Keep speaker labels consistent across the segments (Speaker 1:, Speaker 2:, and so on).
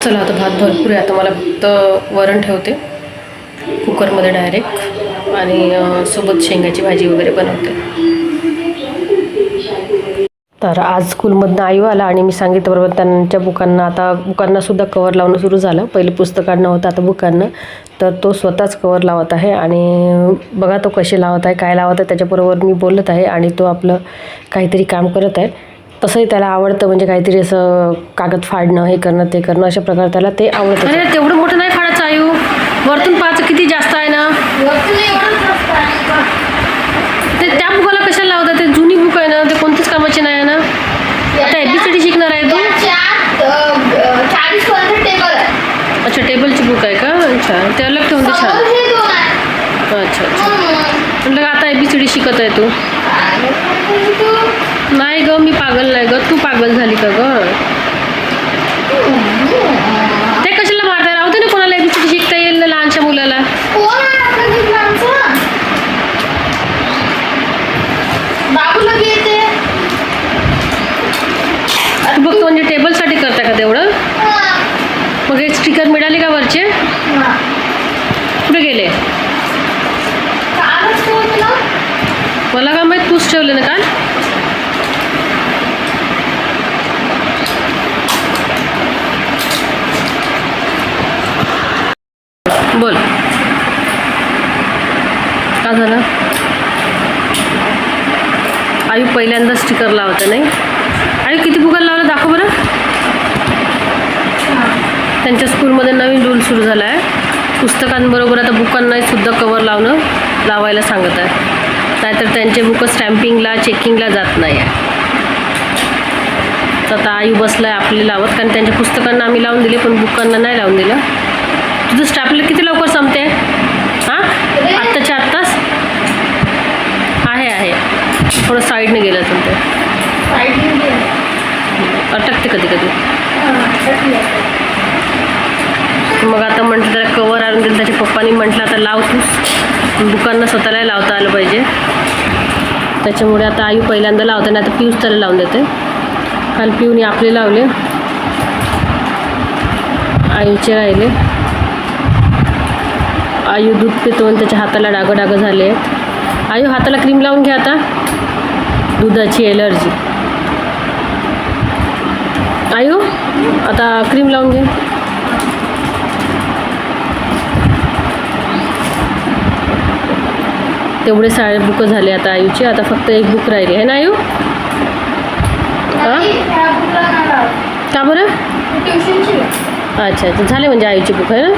Speaker 1: चला आता भात भरपूर आहे. आता मला फक्त वरण ठेवते. कुकरमध्ये डायरेक्ट आणि सोबत शेंगाची भाजी वगैरे बनवते. तर आज स्कूलमधनं आयू आला आणि मी सांगितल्याबरोबर त्यांच्या बुकांना आता बुकांनासुद्धा कवर लावणं सुरू झालं. पहिले पुस्तकांना होतं आता बुकांना. तर तो स्वतःच कवर लावत आहे आणि बघा तो कसे लावत आहे काय लावत आहे त्याच्याबरोबर मी बोलत आहे आणि तो आपलं काहीतरी काम करत आहे. तसंही त्याला आवडतं म्हणजे काहीतरी असं कागद फाडणं हे करणं ते करणं अशा प्रकारे त्याला ते आवडतं. अरे तेवढं मोठं नाही फाडायचं आयू वरतून पाच किती जास्त आहे ना. ते त्या बुकाला कशाला लावतात? ते जुनी बुक आहे ना ते कोणतीच कामाची नाही आहे ना. आता एबीसीडी शिकणार आहे तू? अच्छा टेबलची बुक आहे का? अच्छा ते अलग ठेवून दे छान. अच्छा अच्छा. म्हटलं आता एबीसीडी शिकत आहे तू.
Speaker 2: तू-
Speaker 1: नाही ग ग तू पागल झाली का ग? ते कशाला मारता राहू दे ना कोणाला एबीसीडी शिकता येईल ना लहानशा मुलाला. तू बघतो म्हणजे टेबलसाठी करता का तेवढं?
Speaker 2: हा.
Speaker 1: मग एक स्टिकर मिळाले का वरचे?
Speaker 2: हा.
Speaker 1: कुठे गेले? मला का माहीत तूच ठेवले ना काल बोल का झालं आयू पहिल्यांदा स्टिकर लावतं नाही? आयू किती बुकाला लावलं दाखव बरं. त्यांच्या स्कूलमध्ये नवीन रूल सुरू झाला आहे पुस्तकांबरोबर आता बुकांना सुद्धा कवर लावणं लावायला सांगत आहे. नाहीतर त्यांचे बुकं स्टॅम्पिंगला चेकिंगला जात नाही आहे तर आता आयू बसला आहे आपली लावत कारण त्यांच्या पुस्तकांना आम्ही लावून दिले पण बुकांना नाही लावून दिलं. तुझं स्टॅपलर किती लवकर संपते हां आत्ताच्या आत्ताच आहे आहे थोडं साईडने गेलं असेल ते. अटकते कधी कधी. मग आता म्हटलं त्याला कवर आणून दिलं त्याच्या पप्पानी म्हटलं आता लाव तूच दुकानला स्वतःला लावता आलं पाहिजे. त्याच्यामुळे आता आई पहिल्यांदा लावते नाही आता पिऊस त्याला लावून देते. काल पिऊने आपले लावले. आईचे राहिले. आयू दूध पितो आणि त्याच्या हाताला डागं डागं झाले आहेत. आयू हाताला क्रीम लावून घ्या आता. दुधाची एलर्जी आयू आता क्रीम लावून घे. तेवढे सारे बुकं झाले आता आयूचे आता फक्त एक बुक राहिली. आहे ना आयू. का बरं? अच्छा अच्छा. झाले म्हणजे आईची बुक आहे ना?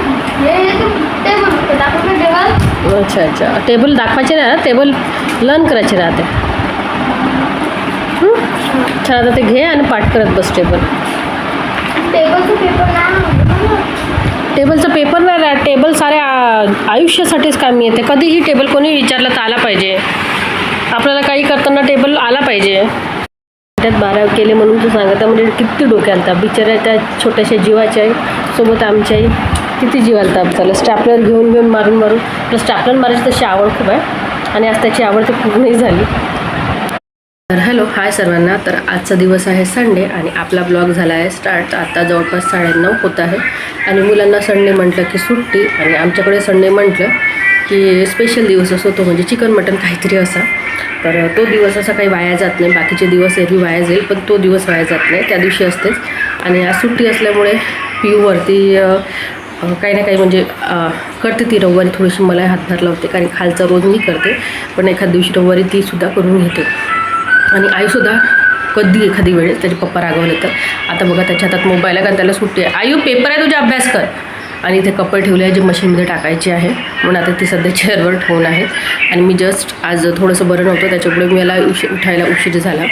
Speaker 1: अच्छा अच्छा. टेबल दाखवायचे ना टेबल लर्न करायचे राहते? छान आता ते घे आणि पाठ करत बस टेबल
Speaker 2: टेबलचं पेपर नाही
Speaker 1: टेबलचा पेपर नाही राहत. टेबल साऱ्या आयुष्यासाठीच कामी येते. कधीही टेबल कोणी विचारलं तर आला पाहिजे. आपल्याला काही करताना टेबल आला पाहिजे. त्यात बारा केले म्हणून तू सांगत म्हणजे किती डोक्याला ताप बिचाऱ्या त्या छोट्याशा जीवाच्या सोबत आमच्याही किती जीवाला ताप झाला स्टॅपलर घेऊन घेऊन मारून मारून आपलं स्टॅपलर मारायची तशी आवड खूप आहे. आणि आज त्याची आवड तर पूर्णही झाली. तर हॅलो हाय सर्वांना. तर आजचा दिवस आहे संडे आणि आपला ब्लॉग झाला आहे स्टार्ट. आता जवळपास साडेनऊ होत आहे आणि मुलांना संडे म्हटलं की सुट्टी आणि आमच्याकडे संडे म्हटलं की स्पेशल दिवस असतो तो म्हणजे चिकन मटन काहीतरी असा. तर तो दिवस असा काही वाया जात नाही. बाकीचे दिवस एरवी वाया जाईल पण तो दिवस वाया जात नाही. त्या दिवशी असतेच. आणि आज सुट्टी असल्यामुळे पीयूवरती काही ना काही म्हणजे करते ती रविवारी थोडीशी. मला हातभार लावते कारण खालचा रोज मी करते. पण एखाद दिवशी रविवारी तीसुद्धा करून घेते. आणि आईसुद्धा कधी एखादी वेळेस त्याचे पप्पा रागवले तर. आता बघा त्याच्या हातात मोबाईल आहे कारण त्याला सुट्टी आहे. आयू पेपर आहे तुझा अभ्यास कर. आणि इथे कपडे ठेवले आहे जे मशीनमध्ये टाकायचे आहे. म्हणून आता ती सध्या चेअरवर ठेवून आहेत आणि मी जस्ट आज थोडंसं बरं नव्हतं त्याच्यामुळे मला उशी उठायला उशीर झाला.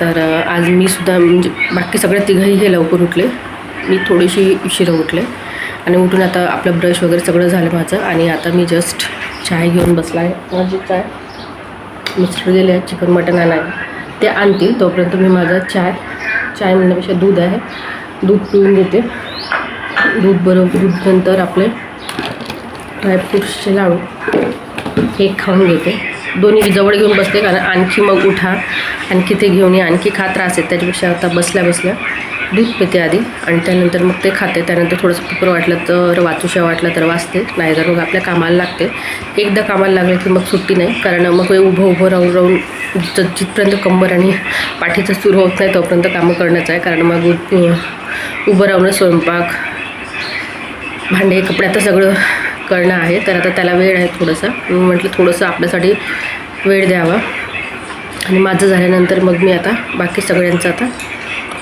Speaker 1: तर आज मी सुद्धा म्हणजे बाकी सगळे तिघंही हे लवकर उठले. मी थोडीशी उशिरा उठले. आणि उठून आता आपलं ब्रश वगैरे सगळं झालं माझं. आणि आता मी जस्ट चाय घेऊन बसला आहे. माझी चाय मिस्टर गेले चिकन मटन आणायला. ते आणतील. तोपर्यंत मी माझा चाय चाय म्हणण्यापेक्षा दूध आहे. दूध पिऊन घेते. दूध बरोबर दूध नंतर आपले ड्रायफ्रूट्सचे लाडू हे खाऊन घेते. दोन्ही जवळ घेऊन बसते कारण आणखी मग उठा. आणखी ते घेऊन ये आणखी खा त्रास आहेत त्याच्यापेक्षा आता बसल्या बसल्या दूध पिते आधी आणि त्यानंतर मग ते खाते. त्यानंतर थोडंसं पेपर वाटलं तर वाचूशा वाटलं तर वाचते. नाही तर मग आपल्या कामाला लागते. एकदा कामाला लागलं की मग सुट्टी नाही कारण मग हे उभं उभं राहून राहून जिथपर्यंत कंबर आणि पाठीचं सुरू होत नाही तोपर्यंत कामं करण्याचं आहे. कारण मग उभं राहूनच स्वयंपाक भांडे कपड्यात सगळं करणं आहे. तर आता त्याला वेळ आहे थोडंसं. मी म्हटलं थोडंसं आपल्यासाठी वेळ द्यावा. आणि माझं झाल्यानंतर मग मी आता बाकी सगळ्यांचं आता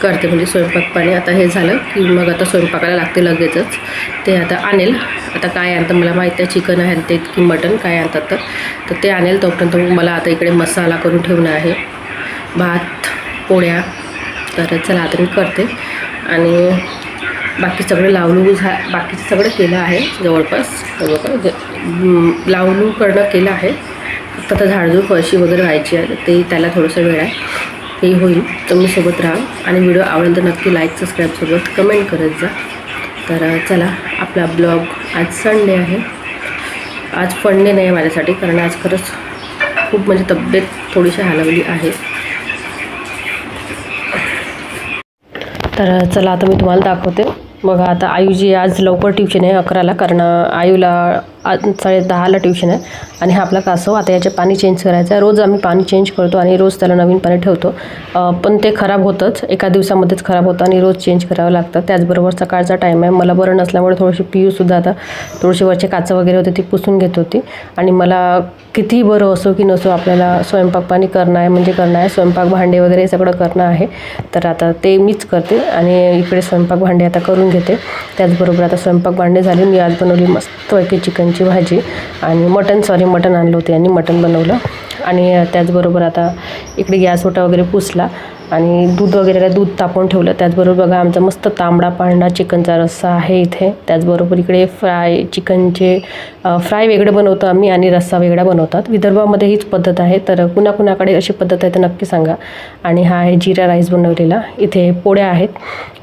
Speaker 1: करते. म्हणजे स्वयंपाक पाणी. आता हे झालं की मग आता स्वयंपाकाला लागते लगेचच. ते आता आणेल. आता काय आणतं मला माहीत आहे चिकन आहे ते की मटण काय आणतात तर. तर ते आणेल. तोपर्यंत मग मला आता इकडे मसाला करून ठेवणं आहे. भात पोळ्या. तर चला आता मी करते. आणि बाकी सगळं लावलू झा बाकीचं सगळं केलं आहे जवळपास. जवळपास जे- करणं केलं आहे. फक्त आता झाडझूड फळशी वगैरे व्हायची आहे ते त्याला थोडंसं वेळ आहे. ते होईल तुम्ही सोबत राहा. आणि व्हिडिओ आवडेल तर नक्की लाईक सबस्क्राईब सोबत कमेंट करत जा. तर चला आपला ब्लॉग आज संडे आहे. आज फंडे नाही आहे माझ्यासाठी कारण आज खरंच खूप म्हणजे तब्येत थोडीशी हलवली आहे. तर चला आता मी तुम्हाला दाखवते. बघा आता आयुजी आज लवकर ट्युशन आहे अकराला. कारण आयूला साडे दहाला ट्युशन आहे. आणि हा आपला कासव आता याचे पाणी चेंज करायचं आहे. रोज आम्ही पाणी चेंज करतो आणि रोज त्याला नवीन पाणी ठेवतो पण ते खराब होतंच. एका दिवसामध्येच खराब होतं आणि रोज चेंज करावं लागतं. त्याचबरोबर सकाळचा टाईम आहे. मला बरं नसल्यामुळे थोडीशी पियूसुद्धा आता थोडीशी वरचे काचं वगैरे होते ती पुसून घेत होती. आणि मला कितीही बरं असो की नसो आपल्याला स्वयंपाक पाणी करणं आहे म्हणजे करणं आहे. स्वयंपाक भांडे वगैरे सगळं करणं आहे. तर आता ते मीच करते आणि इकडे स्वयंपाक भांडे आता करून घेते. त्याचबरोबर आता स्वयंपाक भांडे झाले. मी आज बनवली मस्तपैकी चिकनची भाजी आणि मटण सॉरी मटण आणलं होते आणि मटण बनवलं. आणि त्याचबरोबर आता इकडे गॅस ओटा वगैरे पुसला आणि दूध वगैरे दूध तापवून ठेवलं. त्याचबरोबर बघा आमचा मस्त तांबडा पांढरा चिकनचा रस्सा आहे इथे. त्याचबरोबर इकडे फ्राय चिकनचे फ्राय वेगळं बनवतो आम्ही आणि रस्सा वेगळा बनवतात. विदर्भामध्ये हीच पद्धत आहे. तर कुणाकुणाकडे अशी पद्धत आहे तर नक्की सांगा. आणि हा आहे जिरा राईस बनवलेला. इथे पोळ्या आहेत.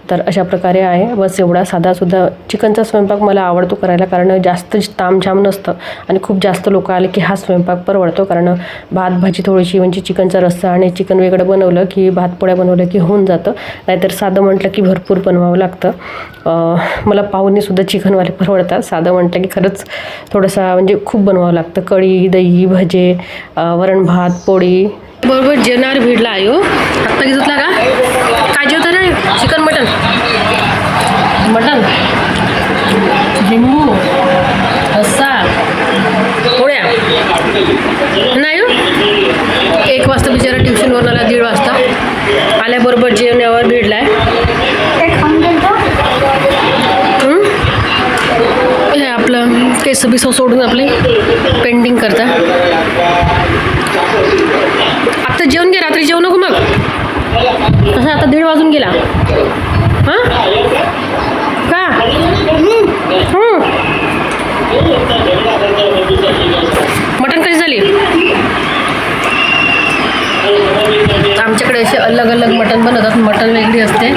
Speaker 1: तर अशा प्रकारे आहे. बस एवढा साधासुद्धा चिकनचा स्वयंपाक मला आवडतो करायला कारण जास्त तामझाम नसतं आणि खूप जास्त लोक आले की हा स्वयंपाक परवडतो कारण भात भाजी थोडीशी म्हणजे चिकनचा रस्सा आणि चिकन वेगळं बनवलं की भात पोळ्या बनवलं की होऊन जातं. नाहीतर साधं म्हटलं की भरपूर बनवावं लागतं. मला पाहुणेसुद्धा चिकनवाले परवडतात. साधं म्हटलं की खरंच थोडंसं म्हणजे खूप बनवावं लागतं. कढी दही भजे वरण भात पोळी. बरोबर जेवणार भिडला आयो हो. आत्ता घेतला का काय जेवता रे चिकन मटन मटन लिंबू रस्सा पोळ्या नाही? एक वाजता बिचारा ट्युशनवरून आला दीड वाजता. आल्याबरोबर जेवणावर भिडलाय.
Speaker 2: ते खाऊन गेलतो?
Speaker 1: हं? हे आपलं केस बिस सोडून आपले पेंटिंग करता. आता जेवण घे रात्री जेवू नको मग. असं आता दीड वाजून गेला. हां का हं. मटण कशी झाली आमच्याकडे असे अलग अलग मटण बनवतात वेगळी असते.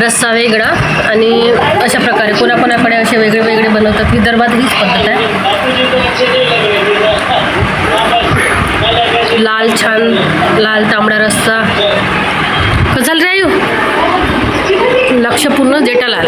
Speaker 1: रस्सा वेगळा आणि अशा प्रकारे कोणाकोणाकडे असे वेगळे वेगळे बनवतात विदर्भात हीच पद्धत आहे. लाल छान लाल तांबडा रस्सा. कसं रे लक्ष पूर्ण जेठालाल.